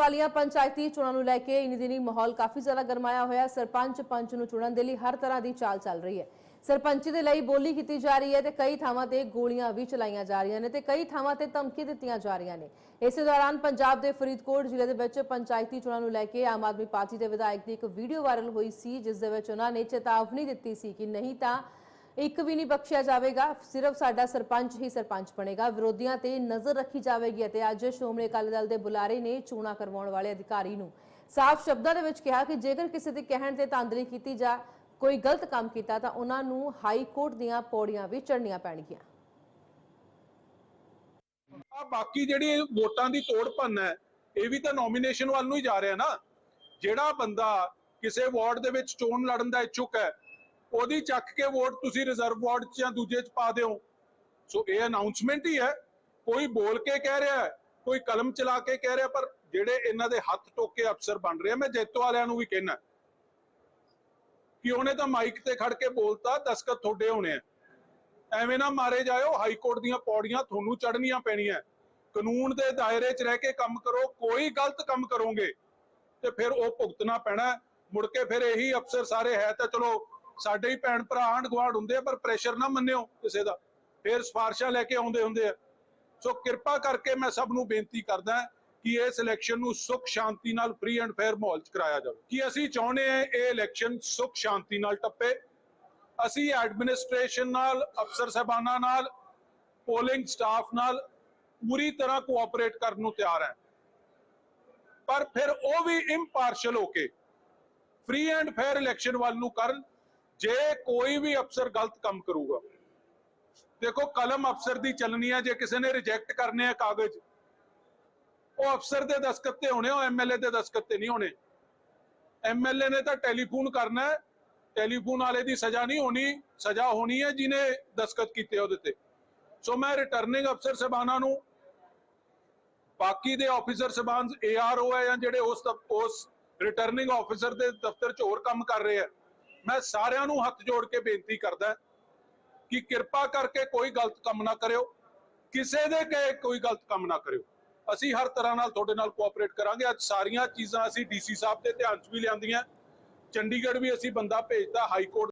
ਵਾਲੀਆਂ ਪੰਚਾਇਤੀ ਚੋਣਾਂ ਨੂੰ ਲੈ ਕੇ ਇਨੀ ਦਿਨੀ ਮਾਹੌਲ ਕਾਫੀ ਜ਼ਿਆਦਾ ਗਰਮਾਇਆ ਹੋਇਆ ਸਰਪੰਚ ਪੰਚ ਨੂੰ ਚੁਣਨ ਦੇ ਲਈ ਹਰ ਤਰ੍ਹਾਂ ਦੀ ਚਾਲ ਚੱਲ ਰਹੀ ਹੈ। ਸਰਪੰਚੀ ਦੇ ਲਈ ਬੋਲੀ ਕੀਤੀ ਜਾ ਰਹੀ ਹੈ ਤੇ ਕਈ ਥਾਵਾਂ ਤੇ ਗੋਲੀਆਂ ਵੀ ਚਲਾਈਆਂ ਜਾ ਰਹੀਆਂ ਨੇ ਤੇ ਕਈ ਥਾਵਾਂ ਤੇ ਧਮਕੀ ਦਿੱਤੀਆਂ ਜਾ ਰਹੀਆਂ ਨੇ। ਇਸੇ ਦੌਰਾਨ ਪੰਜਾਬ ਦੇ ਫਰੀਦਕੋਟ ਜ਼ਿਲ੍ਹੇ ਦੇ ਵਿੱਚ ਪੰਚਾਇਤੀ ਚੋਣਾਂ ਨੂੰ ਲੈ ਕੇ ਆਮ ਆਦਮੀ ਪਾਰਟੀ ਦੇ ਵਿਧਾਇਕ ਦੀ ਇੱਕ ਵੀਡੀਓ ਵਾਇਰਲ ਹੋਈ ਸੀ, ਜਿਸ ਦੇ ਵਿੱਚ ਉਹਨਾਂ ਨੇ ਚੇਤਾਵਨੀ ਦਿੱਤੀ ਸੀ ਕਿ ਨਹੀਂ ਤਾਂ ਇੱਕ ਵੀ ਨਹੀਂ ਬਖਸ਼ਿਆ ਜਾਵੇਗਾ, ਸਿਰਫ ਸਾਡਾ ਸਰਪੰਚ ਹੀ ਸਰਪੰਚ ਬਣੇਗਾ। ਵਿਰੋਧੀਆਂ ਤੇ ਨਜ਼ਰ ਰੱਖੀ ਜਾਵੇਗੀ ਅਤੇ ਅੱਜ ਸ਼੍ਰੋਮਣੀ ਅਕਾਲੀ ਦਲ ਦੇ ਬੁਲਾਰੇ ਨੇ ਚੋਣਾਂ ਕਰਵਾਉਣ ਵਾਲੇ ਅਧਿਕਾਰੀ ਨੂੰ ਸਾਫ਼ ਸ਼ਬਦਾਂ ਦੇ ਵਿੱਚ ਕਿਹਾ ਕਿ ਜੇਕਰ ਕਿਸੇ ਦੇ ਕਹਿਣ ਤੇ ਤਾਂਦਲੀ ਕੀਤੀ ਜਾ ਕੋਈ ਗਲਤ ਕੰਮ ਕੀਤਾ ਤਾਂ ਉਹਨਾਂ ਨੂੰ ਹਾਈ ਕੋਰਟ ਦੀਆਂ ਪੌੜੀਆਂ ਵੀ ਚੜ੍ਹਨੀਆਂ ਪੈਣਗੀਆਂ। ਆ ਬਾਕੀ ਜਿਹੜੀ ਵੋਟਾਂ ਦੀ ਤੋੜ ਭੰਨ ਹੈ, ਇਹ ਵੀ ਤਾਂ ਨੋਮੀਨੇਸ਼ਨ ਵੱਲ ਨੂੰ ਹੀ ਜਾ ਰਿਹਾ ਨਾ। ਜਿਹੜਾ ਬੰਦਾ ਕਿਸੇ ਵਾਰਡ ਦੇ ਵਿੱਚ ਚੋਣ ਲੜਨ ਦਾ ਇੱਛੁਕ ਹੈ ਉਹਦੀ ਚੱਕ ਕੇ ਵੋਟ ਤੁਸੀਂ ਰਿਜ਼ਰਵ ਵਾਰਡ 'ਚ ਜਾਂ ਦੂਜੇ 'ਚ ਪਾ ਦਿਓ। ਸੋ ਇਹ ਅਨਾਉਂਸਮੈਂਟ ਹੀ ਹੈ। ਕੋਈ ਬੋਲ ਕੇ ਕਹਿ ਰਿਹਾ ਕੋਈ ਕਲਮ ਚਲਾ ਕੇ ਕਹਿ ਰਿਹਾ, ਪਰ ਜਿਹੜੇ ਇਹਨਾਂ ਦੇ ਹੱਥ ਟੋਕੇ ਅਫਸਰ ਬਣ ਰਹੇ ਮੈਂ ਜੈਤੋ ਵਾਲਿਆਂ ਨੂੰ ਵੀ ਕਹਿਣਾ ਕਿ ਉਹਨੇ ਤਾਂ ਮਾਈਕ ਤੇ ਖੜ ਕੇ ਬੋਲਤਾ ਦਸਕਤ ਤੁਹਾਡੇ ਹੋਣੇ ਆ। ਐਵੇਂ ਨਾ ਮਾਰੇ ਜਾਇਓ, ਹਾਈ ਕੋਰਟ ਦੀਆਂ ਪੌੜੀਆਂ ਤੁਹਾਨੂੰ ਚੜਨੀਆਂ ਪੈਣੀਆਂ ਕਾਨੂੰਨ ਦੇ ਦਾਇਰੇ 'ਚ ਰਹਿ ਕੇ ਕੰਮ ਕਰੋ, ਕੋਈ ਗਲਤ ਕੰਮ ਕਰੋਗੇ, ਤੇ ਫਿਰ ਉਹ ਭੁਗਤਣਾ ਪੈਣਾ ਮੁੜ ਕੇ ਫਿਰ ਇਹੀ ਅਫਸਰ ਸਾਰੇ ਹੈ ਤਾਂ ਚਲੋ ਸਾਡੇ ਹੀ ਭੈਣ ਭਰਾ ਆਂਢ ਗੁਆਂਢ ਹੁੰਦੇ ਆ, ਪਰ ਪ੍ਰੈਸ਼ਰ ਨਾ ਮੰਨਿਓ ਕਿਸੇ ਦਾ। ਫਿਰ ਸਿਫਾਰਸ਼ਾਂ ਲੈ ਕੇ ਆਉਂਦੇ ਹੁੰਦੇ ਆ। ਸੋ ਕਿਰਪਾ ਕਰਕੇ ਮੈਂ ਸਭ ਨੂੰ ਬੇਨਤੀ ਕਰਦਾ ਕਿ ਇਸ ਇਲੈਕਸ਼ਨ ਨੂੰ ਸੁਖ ਸ਼ਾਂਤੀ ਨਾਲ ਫ੍ਰੀ ਐਂਡ ਫੇਅਰ ਮਾਹੌਲ 'ਚ ਕਰਾਇਆ ਜਾਵੇ। ਕਿ ਅਸੀਂ ਚਾਹੁੰਦੇ ਹਾਂ ਇਹ ਇਲੈਕਸ਼ਨ ਸੁਖ ਸ਼ਾਂਤੀ ਨਾਲ ਟੱਪੇ? ਅਸੀਂ ਐਡਮਿਨਿਸਟ੍ਰੇਸ਼ਨ ਨਾਲ, ਅਫਸਰ ਸਾਹਿਬਾਨਾਂ ਨਾਲ ਪੋਲਿੰਗ ਸਟਾਫ ਨਾਲ ਪੂਰੀ ਤਰ੍ਹਾਂ ਕੋਆਪਰੇਟ ਕਰਨ ਨੂੰ ਤਿਆਰ ਹੈ। ਪਰ ਫਿਰ ਉਹ ਵੀ ਇੰਪਾਰਸ਼ਲ ਹੋ ਕੇ ਫ੍ਰੀ ਐਂਡ ਫੇਅਰ ਇਲੈਕਸ਼ਨ ਵੱਲ ਨੂੰ ਕਰਨ ਜੇ ਕੋਈ ਵੀ ਅਫਸਰ ਗਲਤ ਕੰਮ ਕਰੂਗਾ, ਦੇਖੋ ਕਲਮ ਅਫਸਰ ਦੀ ਚੱਲਣੀ ਹੈ ਜੇ ਕਿਸੇ ਨੇ ਰਿਜੈਕਟ ਕਰਨੇ ਆ ਕਾਗਜ਼, ਉਹ ਅਫਸਰ ਦੇ ਦਸਖਤ ਤੇ ਹੋਣੇ, ਉਹ ਐਮਐਲਏ ਦੇ ਦਸਖਤ ਤੇ ਨਹੀਂ ਹੋਣੇ। ਐਮਐਲਏ ਨੇ ਤਾਂ ਟੈਲੀਫੋਨ ਕਰਨਾ ਹੈ, ਟੈਲੀਫੋਨ ਵਾਲੇ ਦੀ ਸਜ਼ਾ ਨਹੀਂ ਹੋਣੀ, ਸਜ਼ਾ ਹੋਣੀ ਹੈ ਜਿਨੇ ਦਸਖਤ ਕੀਤੇ ਉਹਦੇ ਤੇ। ਸੋ ਮੈਂ ਰਿਟਰਨਿੰਗ ਅਫਸਰ ਸਬਾਨਾ ਨੂੰ, ਬਾਕੀ ਦੇ ਆਫੀਸਰ ਸਬਾਨ ਏਆਰਓ ਹੈ ਜਾਂ ਜਿਹੜੇ ਉਸ ਉਸ ਰਿਟਰਨਿੰਗ ਆਫੀਸਰ ਦੇ ਦਫ਼ਤਰ 'ਚ ਹੋਰ ਕੰਮ ਕਰ ਰਹੇ ਆ ਮੈਂ ਸਾਰਿਆਂ ਨੂੰ ਹੱਥ ਜੋੜ ਕੇ ਬੇਨਤੀ ਕਰਦਾ ਕਿ ਕਿਰਪਾ ਕਰਕੇ ਕੋਈ ਗਲਤ ਕੰਮ ਨਾ ਕਰਿਓ, ਕਿਸੇ ਦੇ ਕਹੇ ਕੋਈ ਗਲਤ ਕੰਮ ਨਾ ਕਰਿਓ। ਅਸੀਂ ਹਰ ਤਰ੍ਹਾਂ ਨਾਲ ਤੁਹਾਡੇ ਨਾਲ ਕੋਆਪਰੇਟ ਕਰਾਂਗੇ। ਅੱਜ ਸਾਰੀਆਂ ਚੀਜ਼ਾਂ ਅਸੀਂ ਡੀਸੀ ਸਾਹਿਬ ਦੇ ਧਿਆਨ 'ਚ ਵੀ ਲਿਆਂਦੀਆਂ। ਚੰਡੀਗੜ੍ਹ ਵੀ ਅਸੀਂ ਬੰਦਾ ਭੇਜਦਾ ਹਾਈ ਕੋਰਟ